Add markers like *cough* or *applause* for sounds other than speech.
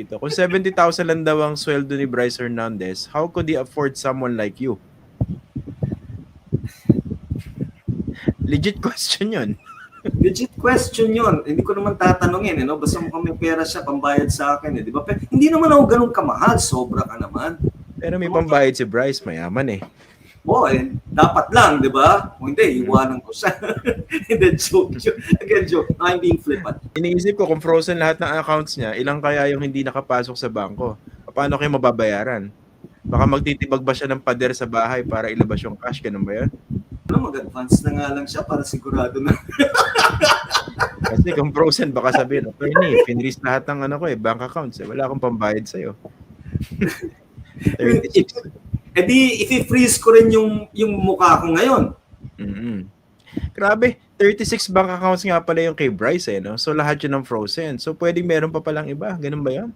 Dito. Kung 70,000 lang daw ang sweldo ni Bryce Hernandez, how could he afford someone like you? Legit question yun. *laughs* Legit question yon. Hindi ko naman tatanungin, eh, no? Basta mukhang may pera siya, pambayad sa akin, eh, di ba? Pero hindi naman ako ganun kamahal, sobra ka naman. Pero may pambayad si Bryce, mayaman eh. Oo, eh, dapat lang, di ba? Kung hindi, iwanan ko siya. *laughs* Hindi, joke, joke. Again, joke. I'm being flippant. Iniisip ko kung frozen lahat ng accounts niya, ilang kaya yung hindi nakapasok sa bangko? Paano kayo mababayaran? Baka magtitibag ba siya ng pader sa bahay para ilabas yung cash? Ganun ba yun? Ano, mag-advance na nga lang siya para sigurado na. *laughs* Kasi kung frozen, baka sabihin, attorney, finris lahat ng ano ko eh, bank accounts eh. Wala akong pambayad sa'yo. *laughs* 36. Eh di, i-freeze ko rin yung, yung mukha ko ngayon. mm Grabe, 36 bank accounts nga pala yung kay Bryce eh, no? So lahat yun ng frozen. So pwedeng meron pa palang iba. Ganun ba yun?